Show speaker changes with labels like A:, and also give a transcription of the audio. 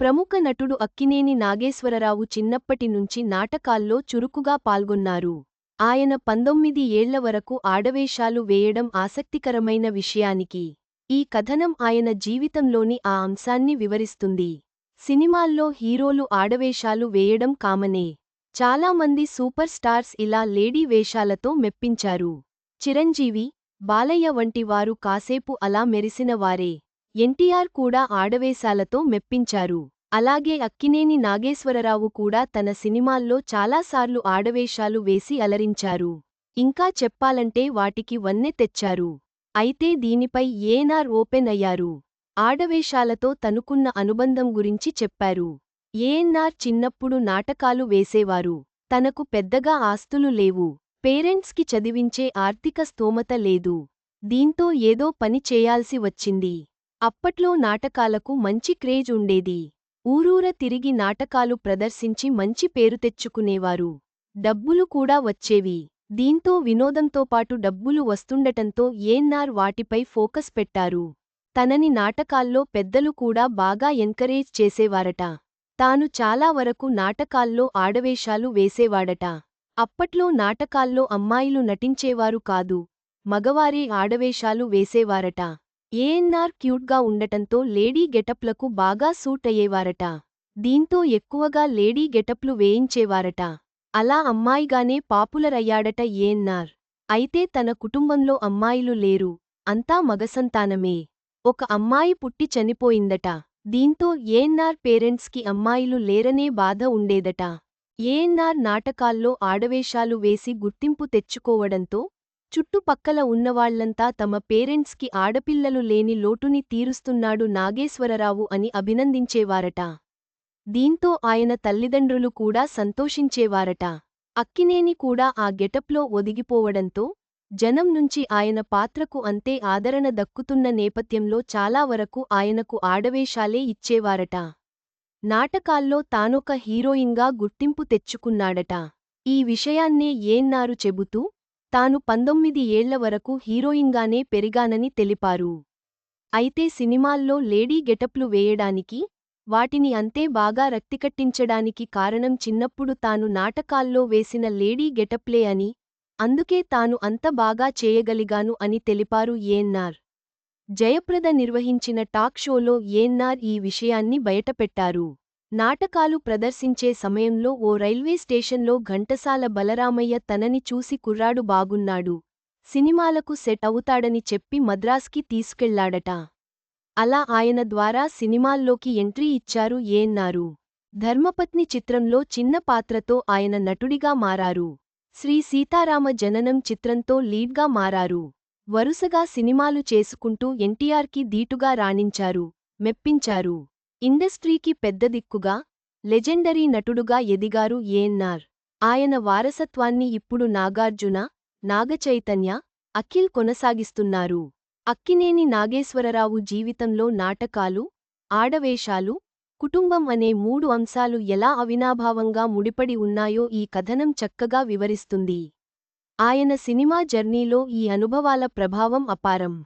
A: ప్రముఖ నటుడు అక్కినేని నాగేశ్వరరావు చిన్నప్పటి నుంచి నాటకాల్లో చురుకుగా పాల్గొన్నారు. ఆయన పంతొమ్మిది ఏళ్ళ వరకు ఆడవేషాలు వేయడం ఆసక్తికరమైన విషయానికి ఈ కథనం ఆయన జీవితంలోని ఆ అంశాన్ని వివరిస్తుంది. సినిమాల్లో హీరోలు ఆడవేషాలు వేయడం కామనే. చాలామంది సూపర్ స్టార్స్ ఇలా లేడీ వేషాలతో మెప్పించారు. చిరంజీవి బాలయ్య వంటి వారు కాసేపు అలా మెరిసినవారే ఎన్టీఆర్ కూడా ఆడవేశాలతో మెప్పించారు. అలాగే అక్కినేని నాగేశ్వరరావు కూడా తన సినిమాల్లో చాలాసార్లు ఆడవేషాలు వేసి అలరించారు. ఇంకా చెప్పాలంటే వాటికి వన్నె తెచ్చారు. అయితే దీనిపై ఏనార్ ఓపెన్ అయ్యారు. ఆడవేషాలతో తనుకున్న అనుబంధం గురించి చెప్పారు. ఏఎన్నార్ చిన్నప్పుడు నాటకాలు వేసేవారు. తనకు పెద్దగా ఆస్తులు లేవు. పేరెంట్స్కి చదివించే ఆర్థిక స్తోమత లేదు. దీంతో ఏదో పని చేయాల్సి వచ్చింది. అప్పట్లో నాటకాలకు మంచి క్రేజ్ ఉండేది. ఊరూర తిరిగి నాటకాలు ప్రదర్శించి మంచి పేరు తెచ్చుకునేవారు. డబ్బులు కూడా వచ్చేవి. దీంతో వినోదంతో పాటు డబ్బులు వస్తుండటంతో ఏన్నార్ వాటిపై ఫోకస్ పెట్టారు. తనని నాటకాల్లో పెద్దలు కూడా బాగా ఎంకరేజ్ చేసేవారట. తాను చాలా వరకు నాటకాల్లో ఆడవేషాలు వేసేవాడట. అప్పట్లో నాటకాల్లో అమ్మాయిలు నటించేవారు కాదు. మగవారే ఆడవేషాలు వేసేవారట. ఏఎన్ఆర్ క్యూట్గా ఉండటంతో లేడీ గెటప్లకు బాగా సూట్ అయ్యేవారట. దీంతో ఎక్కువగా లేడీ గెటప్లు వేయించేవారట. అలా అమ్మాయిగానే పాపులర్ అయ్యాడట ఏఎన్ఆర్ అయితే తన కుటుంబంలో అమ్మాయిలు లేరు. అంతా మగసంతానమే. ఒక అమ్మాయి పుట్టి చనిపోయిందట. దీంతో ఏఎన్ఆర్ పేరెంట్స్కి అమ్మాయిలు లేరనే బాధ ఉండేదట. ఏఎన్ఆర్ నాటకాల్లో ఆడవేషాలు వేసి గుర్తింపు తెచ్చుకోవడంతో చుట్టుపక్కల ఉన్నవాళ్ళంతా తమ పేరెంట్స్కి ఆడపిల్లలు లేని లోటుని తీరుస్తున్నాడు నాగేశ్వరరావు అని అభినందించేవారట. దీంతో ఆయన తల్లిదండ్రులు కూడా సంతోషించేవారట. అక్కినేని కూడా ఆ గెటప్లో ఒదిగిపోవడంతో జనం నుంచి ఆయన పాత్రకు అంతే ఆదరణ దక్కుతున్న నేపథ్యంలో చాలా వరకు ఆయనకు ఆడవేషాలే ఇచ్చేవారట. నాటకాల్లో తానొక హీరోయిన్గా గుర్తింపు తెచ్చుకున్నాడట. ఈ విషయాన్నే ఏన్నారు చెబుతూ తాను పంతొమ్మిది ఏళ్ళ వరకు హీరోయిన్గానే పెరిగానని తెలిపారు. అయితే సినిమాల్లో లేడీ గెటప్లు వేయడానికి వాటిని అంతే బాగా రక్తికట్టించడానికి కారణం చిన్నప్పుడు తాను నాటకాల్లో వేసిన లేడీ గెటప్లే అని అందుకే తాను అంత బాగా చేయగలిగాను అని తెలిపారు ఏన్నార్ జయప్రద నిర్వహించిన టాక్ షోలో ఏన్నార్ ఈ విషయాన్ని బయటపెట్టారు. నాటకాలు ప్రదర్శించే సమయంలో ఓ రైల్వే స్టేషన్లో ఘంటసాల బలరామయ్య తనని చూసి కుర్రాడు బాగున్నాడు. సినిమాలకు సెట్ అవుతాడని చెప్పి మద్రాస్కి తీసుకెళ్ళాడట. అలా ఆయన ద్వారా సినిమాల్లోకి ఎంట్రీ ఇచ్చారు ఏన్నారు ధర్మపత్ని చిత్రంలో చిన్న పాత్రతో ఆయన నటుడిగా మారారు. శ్రీ సీతారామ జననం చిత్రంతో లీడ్గా మారారు. వరుసగా సినిమాలు చేసుకుంటూ ఎన్టీఆర్కి దీటుగా రాణించారు. మెప్పించారు. ఇండస్ట్రీకి పెద్ద దిక్కుగా లెజెండరీ నటుడుగా ఎదిగారు ఏఎన్నార్ ఆయన వారసత్వాన్ని ఇప్పుడు నాగార్జున నాగచైతన్య అఖిల్ కొనసాగిస్తున్నారు. అక్కినేని నాగేశ్వరరావు జీవితంలో నాటకాలు ఆడవేషాలు కుటుంబం అనే మూడు అంశాలు ఎలా అవినాభావంగా ముడిపడి ఉన్నాయో ఈ కథనం చక్కగా వివరిస్తుంది. ఆయన సినిమా జర్నీలో ఈ అనుభవాల ప్రభావం అపారం.